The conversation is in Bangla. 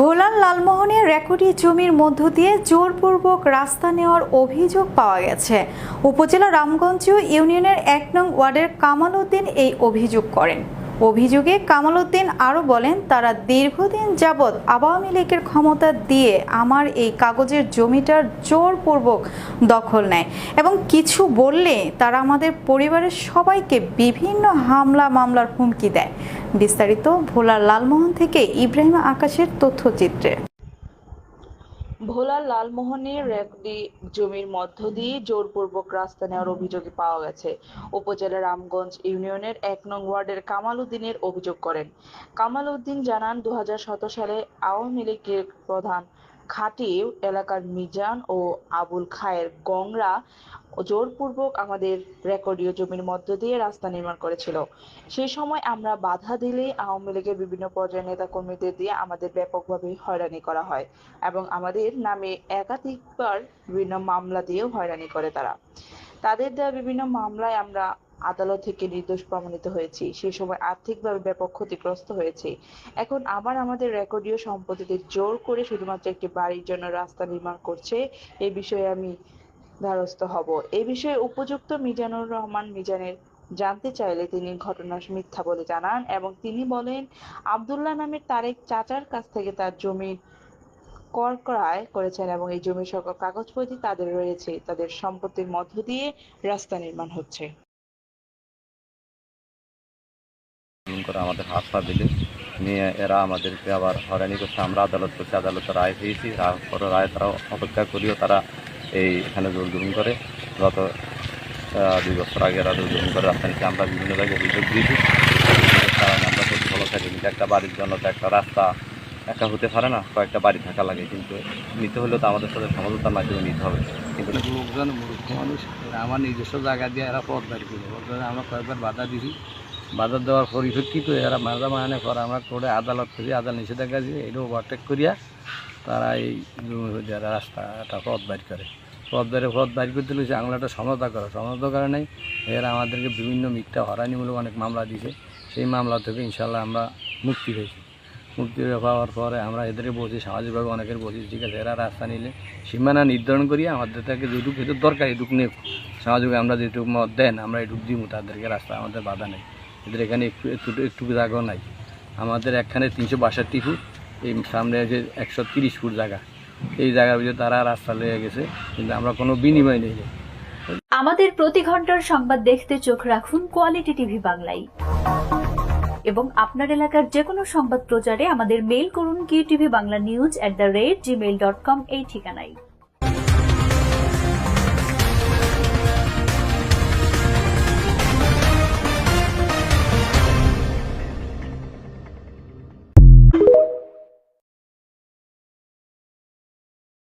ভোলার লালমোহনের রেকর্ডি জমির মধ্য দিয়ে জোরপূর্বক রাস্তা নেওয়ার অভিযোগ পাওয়া গেছে। উপজেলা রামগঞ্জ ইউনিয়নের এক নং ওয়ার্ডের কামাল উদ্দিন এই অভিযোগ করেন। অভিযোগে কামাল উদ্দিন আরও বলেন, তারা দীর্ঘদিন যাবৎ আওয়ামী লীগের ক্ষমতা দিয়ে আমার এই কাগজের জমিটার জোরপূর্বক দখল নেয় এবং কিছু বললে তারা আমাদের পরিবারের সবাইকে বিভিন্ন হামলা মামলার হুমকি দেয়। বিস্তারিত ভোলার লালমোহন থেকে ইব্রাহিম আকাশের তথ্যচিত্রে। ভোলার লালমোহনের রেকডি জমির মধ্য দিয়ে জোরপূর্বক রাস্তা নেওয়ার অভিযোগে পাওয়া গেছে। উপজেলা রামগঞ্জ ইউনিয়নের এক নং ওয়ার্ডের কামাল উদ্দিনের অভিযোগ করেন। কামাল উদ্দিন জানান দু হাজার সতেরো সালে আওয়ামী লীগের প্রধান খাঁটি এলাকার মিজান ও আবুল খায়ের গংরা জোরপূর্বক আমাদের রেকর্ডীয় জমির মধ্য দিয়ে রাস্তা নির্মাণ করেছিল। সেই সময় আমরা বাধা দিলে আওয়ামী লীগের বিভিন্ন পর্যায়ের নেতা কর্মীদের দিয়ে আমাদের ব্যাপকভাবে হয়রানি করা হয় এবং আমাদের নামে একাধিকবার বিভিন্ন মামলা দিয়েও হয়রানি করে তারা। তাদের দেওয়া বিভিন্ন মামলায় আমরা আদালত থেকে নির্দোষ প্রমাণিত হয়েছি। সেই সময় আর্থিকভাবে ব্যাপক ক্ষতিগ্রস্ত হয়েছি। এখন আবার আমাদের রেকর্ডীয় সম্পত্তিতে জোর করে শুধুমাত্র একটি বাড়ির জন্য রাস্তা নির্মাণ করছে, এ বিষয়ে আমি দ্বারস্থ হব। এ বিষয়ে উপযুক্ত মিজানুর রহমান মিজানের জানতে চাইলে তিনি ঘটনা মিথ্যা বলে জানান এবং তিনি বলেন, আব্দুল্লাহ নামের তারেক চাচার কাছ থেকে তার জমি কর ক্রয় করেছেন এবং এই জমির সকল কাগজপত্র তাদের রয়েছে। তাদের সম্পত্তির মধ্য দিয়ে রাস্তা নির্মাণ হচ্ছে। করে আমাদের হাত পা দিলে নিয়ে এরা আমাদেরকে আবার হয়রানি করছে। আমরা আদালত করছি, আদালতে রায় পেয়েছি পরে রায় তারা অপেক্ষা করিও তারা এই এখানে জুলুম করে। গত দুই বছর আগে এরা জুলুম করে নিচ্ছে আমরা বিভিন্ন জায়গায় অভিযোগ দিয়েছি। কারণ আমরা প্রতিফল থাকি। কিন্তু একটা বাড়ির জন্য তো একটা রাস্তা একা হতে পারে না, কয়েকটা বাড়ি থাকা লাগে। কিন্তু নিতে হলেও তো আমাদের সাথে সমঝোতার মাধ্যমে নিতে হবে। কিন্তু লোকজন মূর্খ মানুষ। আমার নিজস্ব জায়গা দিয়ে এরা পথ করবে আমরা কয়েকবার বাধা দিছি বাধা দেওয়ার পরিপ্রেক্ষিতে এরা মাঝা মানে পর আমরা করে আদালত করি আদালত নিষেধাজ্ঞা দিয়ে এটা ওভারটেক করিয়া তারা এই হইতে রাস্তাটা পথ বাইর করে। পথ বেড়ে পথ বাইর করতে লইছে আংলাটা সমতা করে। সমতা করে নাই এরা আমাদেরকে বিভিন্ন মিথ্যা হরানিমূলক অনেক মামলা দিছে সেই মামলা থেকে ইনশাল্লাহ আমরা মুক্তি পেয়েছি। মুক্তি পাওয়ার পরে আমরা এদেরকে বলছি, সামাজিকভাবে অনেকের বলছি, ঠিক আছে, এরা রাস্তা নিলে সীমানা নির্ধারণ করি আমাদের থেকে যেটুকু এটুক দরকার, এটুকু নেব সামাজিক আমরা যেটুকু মত দেন, আমরা এটুকু দিব তাদেরকে রাস্তা আমাদের বাধা নেই। এদের এখানে একটু একটু একটু জায়গাও নাই। আমাদের একখানে তিনশো বাষট্টি ফুট, এই সামনে আছে একশো তিরিশ ফুট জায়গা। এই জায়গার ভিতরে তারা রাস্তা লেগে গেছে, কিন্তু আমরা কোনো বিনিময় নেই। আমাদের প্রতি ঘণ্টার সংবাদ দেখতে চোখ রাখুন কোয়ালিটি টিভি বাংলায়। এবং আপনার এলাকার যে কোনো সংবাদ প্রচারে আমাদের মেইল করুন Q TV Bangla news at the rate Gmail dot com এই ঠিকানায়।